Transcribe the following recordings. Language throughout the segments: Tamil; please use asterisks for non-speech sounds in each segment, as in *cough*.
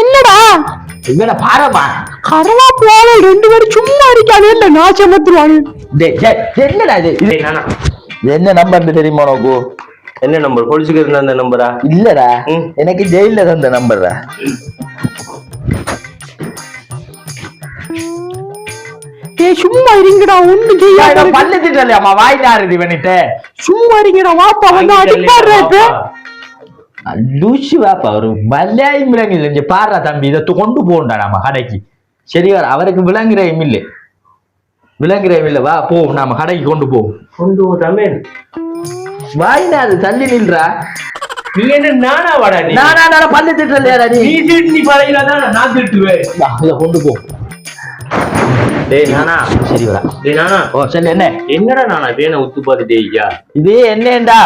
என்னடா? இவனை பாரமா கரவா போல ரெண்டு பேரும் சும்மா இருக்கானே இல்ல நான் சமத்துவானு? டேய், டேய், என்னடா இது? என்ன நம்பர் தெரியுமா உனக்கு? என்ன நம்பர் போலீஸுக்கு இருந்த அந்த நம்பரா இல்லடா. எனக்கு ஜெயில தந்த நம்பர்டா சும்மா இருங்கடா. ஒண்ணு செய்யாத பல்லு திட்டலையாமா வாய்தாருது இவனிட்ட சும்மா இருங்கடா வாப்பா வந்து லூசி வாப்பா ஒரு மல்லியாய் விலங்கு இங்க பாடுறா தம்பி இதை கொண்டு போகண்டா நம்ம கடைக்கு. சரி வர அவருக்கு விளங்குறேன் இல்லை. விளங்குறேன் இல்லை. வா போ நாம கடைக்கு கொண்டு போ. கொண்டு போ தமிழ் வாய்னா அது தள்ளி நில்றா. நீ என்ன நானா வாடா நீ? நானா நானா பல்லு திட்டலையாடா நீ? நீ திட்டு நீ பழகினா தான் நான் திட்டுவேன். வா, இதை கொண்டு போ. டேய் நானா? சரி வரா டேய் நானா? ஓ சரி என்ன? என்னடா நானா? வேணை உத்து பார்த்துட்டே ஐயா. இது என்னேண்டா?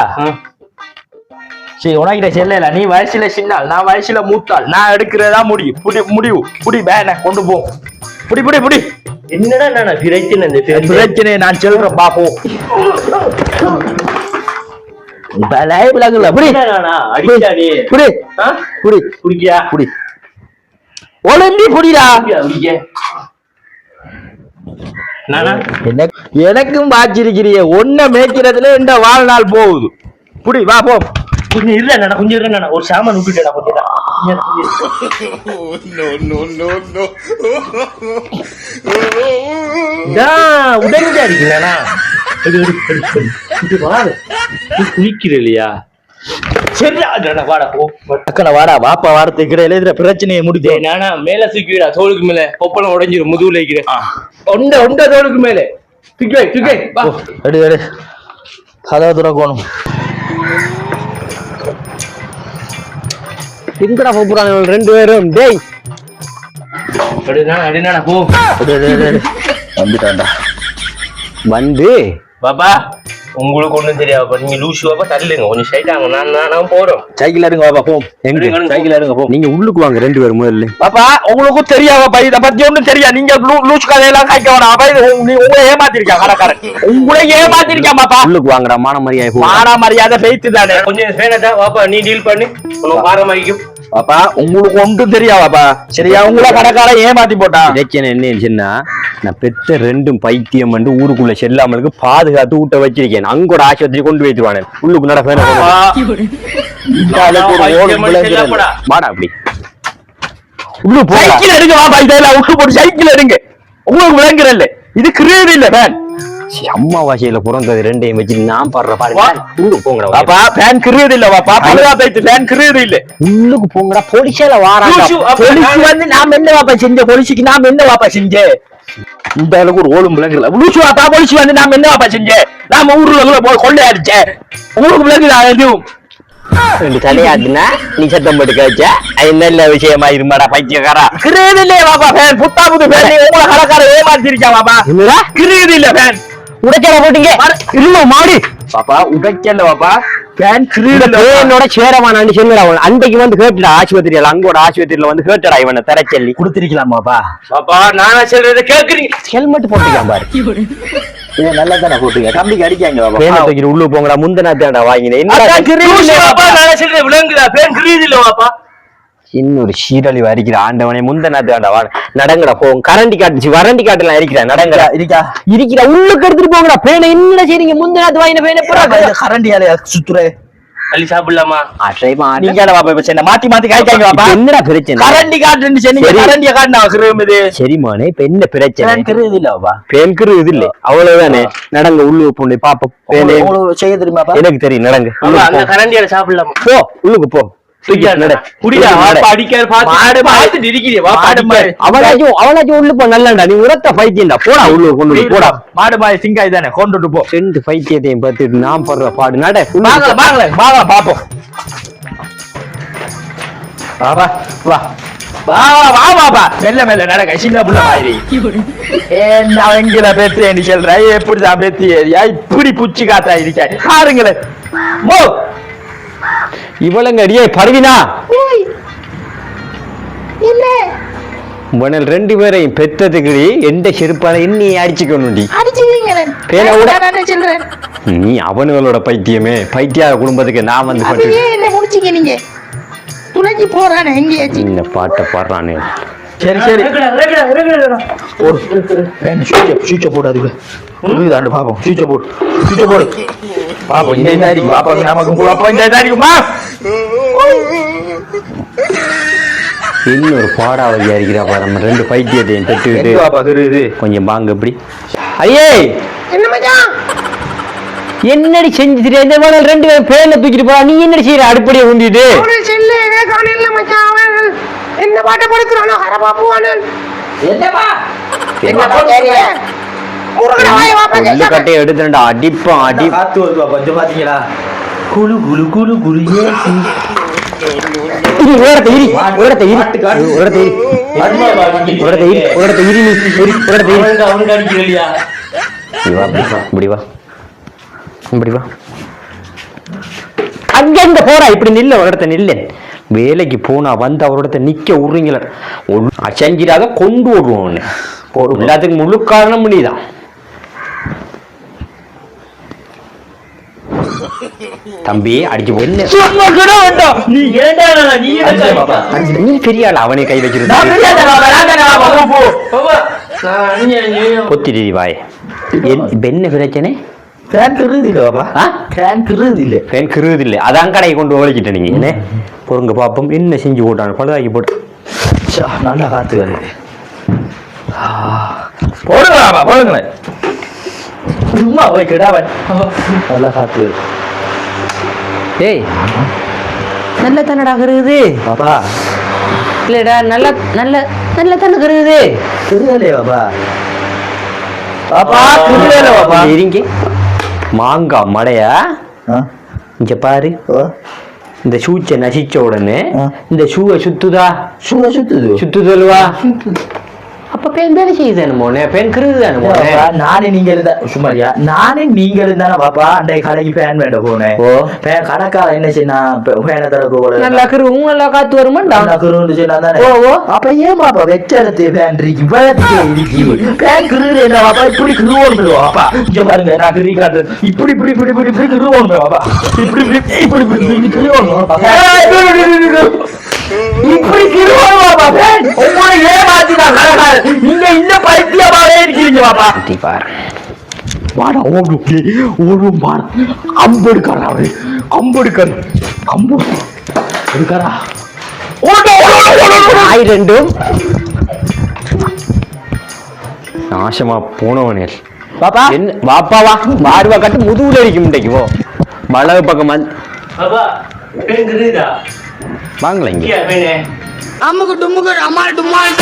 சரி உனக்கிட்ட செல்லல. நீ வயசுல சின்னால் நான் வயசுல மூத்தாள். நான் எடுக்கிறதா முடியும் புடி முடிவு. புடி பேன கொண்டு போ. புடி புடி புடி. என்னடா நானா பிரச்சனை இந்த பிரச்சனை நான் சொல்றேன் பாப்போம் விலங்குல புடி. என்ன நானா? அடிச்சா நீ புடி. புடிடா குடிக்கியா, குடிக்க நானா எனக்கு எனக்கும் வாச்சிருக்கிறிய ஒன்ன மேய்க்கிறதுல இந்த வாழ்நாள் போகுது. புடி வா போ. கொஞ்சம் இல்ல நானா கொஞ்சம் இல்ல நானா ஒரு சாமான் விட்டுட்டா கொஞ்சம் உடனே நீ குளிக்கிற இல்லையா சரி வாடா போ அக்கட வாடா வாப்பா இதுல பிரச்சனையை நானா மேல தூக்கிடா தோளுக்கு மேல. கொப்பளம் உடைஞ்சிரும் முதுகுல வைக்கிறேன் ஒண்ட ஒண்ட தோளுக்கு மேல. தூக்கி வை, தூக்கி வை, வா எடு எடு கதவை துறக்கணும். எங்கடா போறாங்க ரெண்டு பேரும். டேய். வந்துட்டான்டா. வந்து. பாப்பா. உங்களுக்கு ஒண்ணும் தெரியாது. அப்ப நீங்க லூசு பாப்பா தள்ளுங்க. கொஞ்சம் சைட்டாங்க நான் நான் போறோம். சைக்கிள் எடுங்க பாப்பா போ. எங்க? சைக்கிள் எடுங்க போ. நீங்க உள்ளுக்கு வாங்க ரெண்டு பேரும் முதல்ல. பாப்பா உங்களுக்கும் தெரியாத பை இத பத்தி ஒண்ணும் தெரியாது. நீங்க லூ- லூஸ் கதையெல்லாம் காய்க்க வேணாம். அப்ப இது உங்களை ஏமாத்திருக்கான் கடைக்காரன். உங்களை ஏமாத்திருக்கான் பாப்பா உள்ளுக்கு வாங்கடா மான மரியாதை போ. மானா மரியாதை பெய்த்து தானே. கொஞ்சம் வேணாதா பாப்பா நீ டீல் பண்ணி. உனக்கு பாரமாக்கும் பாப்பா உங்களுக்கு ஒன்றும் தெரியாது பாப்பா சரியா? உங்களை கடைக்காரன் ஏமாத்தி போட்டான். பிரச்சனை என்னன்னு சொன்னா நான் பெத்த ரெண்டும் பைத்தியம் வந்து ஊருக்குள்ள செல்லாமலுக்கு பாதுகாத்து ஊட்ட வச்சிருக்கேன். அங்கோட ஆஸ்பத்திரி கொண்டு வைத்துவானு உள்ளுக்கு நட ஒரு. வாடா அப்படி. உள்ளு சைக்கிள் எடுங்க பாப்பா இதெல்லாம் விட்டு போட்டு சைக்கிள் எடுங்க. உங்களுக்கு விளங்குறல்ல. இது கிரியேட் இல்ல சீ, அம்மா வாசையில பிறந்தது ரெண்டையும் வச்சு நான் பாடுற. உள்ளுக்கு போங்கடா பாப்பா ஃபேன் கிரியேட் இல்ல பாப்பா பழுதா போயிட்டு ஃபேன் கிரியேட் இல்ல. உள்ளுக்கு போங்கடா போலீஸால வாராங்க. போலீஸ் வந்து நாம என்ன வாப்பா செஞ்ச போலீஸுக்கு நாம என்ன வாப்பா செஞ்ச இந்த அளவுக்கு ஒரு ஓடும் விளங்குல லூசு வாப்பா போலீஸ் வந்து நாம என்ன வாப்பா செஞ்ச நாம ஊர்ல போய் கொள்ளை அடிச்ச ஊருக்கு விளங்குதா எதுவும். ரெண்டு தலையாட்டுனா நீ சத்தம் போட்டு கழிச்ச நல்ல விஷயமா இருமாடா பைத்தியக்காரா. இல்லையே வாப்பா ஃபேன் புத்தா புது ஃபேன் உங்களை கடைக்கார ஏமாத்திருக்கா கிரியேட் இல்ல ஃபேன் உடைச்சால போட்டீங்க. இல்ல மாடி. பாப்பா உடைக்கல பாப்பா. என்னோட சேரமானான்னு சொல்லுடா அவன் அன்றைக்கு வந்து கேட்டுடா ஆஸ்பத்திரியில அங்கோட ஆஸ்பத்திரியில வந்து கேட்டடா இவனை தர சொல்லி கொடுத்திருக்கலாம் பாப்பா. நானா சொல்றத கேக்குறீங்க ஹெல்மெட் போட்டுக்கான் பாரு. இது நல்லா தானே போட்டுங்க தம்பிக்கு அடிக்காங்க பேனை பாப்பா உள்ள போங்கடா முந்தனா தேடா வாங்கினேன். நானா சொல்றது விளங்குதா பேன் கிரீது இல்ல பாப்பா. இன்னொரு சீரழி வரிக்கிற ஆண்டவனே முந்தனா தேடா வா நடங்கடா போ கரண்டி காட்டுச்சு வரண்டி காட்டுலாம் இருக்கிறா நடங்கடா. இருக்கா இருக்கிற உள்ளுக்கு எடுத்துட்டு போங்கடா பேனை என்னடா செய்றீங்க? முந்தனாத்து வாங்கின பேனை பூரா கரண்டியால சுத்துற. அள்ளி சாப்பிடலாமா? அட்ரை மாட்டேன் நீங்க பாப்பா இப்ப சென்ன. மாத்தி மாத்தி காய்க்காங்க பாப்பா என்னடா பிரச்சனை? கரண்டி காட்டுன்னு சொன்னீங்க. கரண்டிய காட்டுனா கிரீம் இது. சரி மோனே இப்ப என்ன பிரச்சனை? கிரீம் இல்ல பாப்பா பெண்கிற இது இல்ல. அவ்வளவுதானே? நடங்க உள்ளுக்கு போனே பாப்போம். பேனே. உங்களுக்கு செய்ய தெரியுமாப்பா? எனக்கு தெரியும் நடங்க. பாப்பா அந்த. கரண்டியால சாப்பிடலாமா? போ உள்ளுக்கு போ. அவனாச்சும் உள்ள போ நல்லண்டா நீ உரத்த பைத்தியம்டா. போடா கொண்டு போய் போடா. மாடு மாடு சிங்காய் தானே கொண்டுட்டு போ. ரெண்டு பைத்தியத்தையும் பார்த்துட்டு நான் படுற பாடு. நட. வாங்கல வாங்கல வாங்க பாப்போம். பாப்பா வா. இப்படி புச்சி காத்தா இருக்க பாருங்களேன். இவளங்க அடியே பரவினா உனல் ரெண்டு பேரையும் பெற்றதுக்கு எந்த செருப்பான இன்னி அடிச்சுக்கணும்டி. நீ அவனுங்களோட பைத்தியமே. பைத்திய குடும்பத்துக்கு நான் வந்து நீங்க? துணைக்கு போறானே எங்கேயாச்சும் இந்த பாட்டை பாடுறானே. சரி சரி. சுவிட்ச போடு அதுக்கு புரியுதாண்டு பாப்போம். சுவிட்ச போடு. சுவிட்ச போடு. *laughs* பாப்போம் இந்த பாப்பாக்கு நமக்கு பாப்போம் இந்த இந்த இன்னொரு பாடாவதியா இருக்கிறா பாரு. நம்ம ரெண்டு பைத்தியத்தையும் தெரியுது கொஞ்சம் வாங்க இப்படி. ஐயே என்ன மச்சான்? என்னடி செஞ்சு தெரியாது இந்த மாதிரி ரெண்டு பேரும் பேர்ல தூக்கிட்டு போறா. நீ என்னடி செய்யற அடுப்படியை அவன். என்ன பாட்டை படுக்கிறானோ ஹரபாப்புவானு என்னப்பா? என்னப்பா தெரியல முருகன வாய வாப்பா புல்லு கேட்காம. கட்டையை எடுத்துட்டா அடிப்பான் அடி காத்து வருது பாப்பா கொஞ்சம் பாத்தீங்களா? குளு குளு குளு குளு ஏசி இரு, ஒரு இடத்த இரு, ஒரு இடத்த இரு. ஒரு இடத்த இரு, ஒரு இடத்த இரு, ஒரு இடத்த இரு நீ, இரு, ஒரு இடத்த இரு. அவனுக்கு அடிக்கிறலையா இப்படி வா, இப்படி வா, இப்படி வா. இப்படி வா. அங்க இங்க போறா இப்படி நில்ல ஒரு இடத்த நில்ல. வேலைக்கு போனா வந்து அவரோட நிக்க விடுறீங்கள. செஞ்சிடாத கொண்டு விடுவோம். எல்லாத்துக்கும் முழு காரணம் நீதான். தம்பி அடிச்சு என்ன சும்மா கூட வேண்டாம் நீ ஏன்டா நீ பெரிய ஆள் அவனே கை வாய். இப்ப என்ன பிரச்சனை? ஃபேன் கிருது இல்ல பாப்பா. ஆ? ஃபேன் கிருது இல்ல பேன் கிருது இல்லை அதான் கடையை கொண்டு உழைச்சிட்ட நீங்க என்ன? பொருங்க பாப்போம். என்ன செஞ்சு போட்டான்? பழுதாக்கி போட்டு நல்லா காத்து வருது ஆ, போடுங்க பாப்பா போடுங்களேன். சும்மா போய் கிடாவன் நல்லா காத்து வருது ஏய் நல்ல தன்னடா கருகுது. பாப்பா. இல்லடா நல்ல நல்ல நல்ல தண்ணி கருகுது. கிருதலே பாப்பா. பாப்பா கிருதல பாப்பா. இருங்க. மாங்காய் மடையா? இங்க பாரு. இந்த ஷூச்சை நசிச்ச உடனே. இந்த ஷூவை சுத்துதா? சும்மா சுத்துது. சுத்துதல்வா? அப்ப பேன் வேலை செய்யுதானு பேன் கிருதுதானு மோனே? பாப்பா, நானே நீங்க இருந்தா சும்மாரியா நானே நீங்க இருந்தானே பாப்பா. அன்றைய கடைக்கு ஃபேன் வேண்ட போனேன். ஓ. ஃபேன் கடைக்கார என்ன செய்ய ஃபேனை தரக்கு போல நல்லா கிருவும் நல்லா காத்து வருமாண்டா? நல்லா குருன்னு சொன்னா தானே? ஓ. அப்ப ஏன் பாப்பா வெச்ச இடத்து ஃபேன் இருக்கு இவ்வளவுக்கு இருக்கு? ஃபேன் கிருது என்ன பாப்பா? இப்படி கிருவோன்னு பாப்பா. இங்க பாருங்க நான் கிரி காட்டுறேன். இப்படி இப்படி இப்படி இப்படி இப்படி கிருவோன்னு பாப்பா. இப்படி இப்படி இப்படி இப்படி கிருவோன்னு பாப்பா. இப்படி கிருவோன்னு பாப்பா. ஃபேன் உங்களை ஏமாத்தி நான் கடைக்காரன் நீங்க இந்த பைத்தியமாவே இருக்கீங்க பாப்பா. பாரு. வாடா ஓடும் ஓடும் வாடா. அம்பு எடுக்காரா அவரு அம்பு எடுக்காரு அம்பு எடுக்காரா நாய் ரெண்டும். நாசமா போனவனே பாப்பா. என்ன வாப்பா வா. மாறுவா கட்டு முதுகுல அடிக்கும் இன்றைக்கு போ வலது பக்கம் பாப்பா பேங்குறதா வாங்கல இங்க பேனே அம்முக்கு டும்முக்கு அம்மாள் டும்மாள்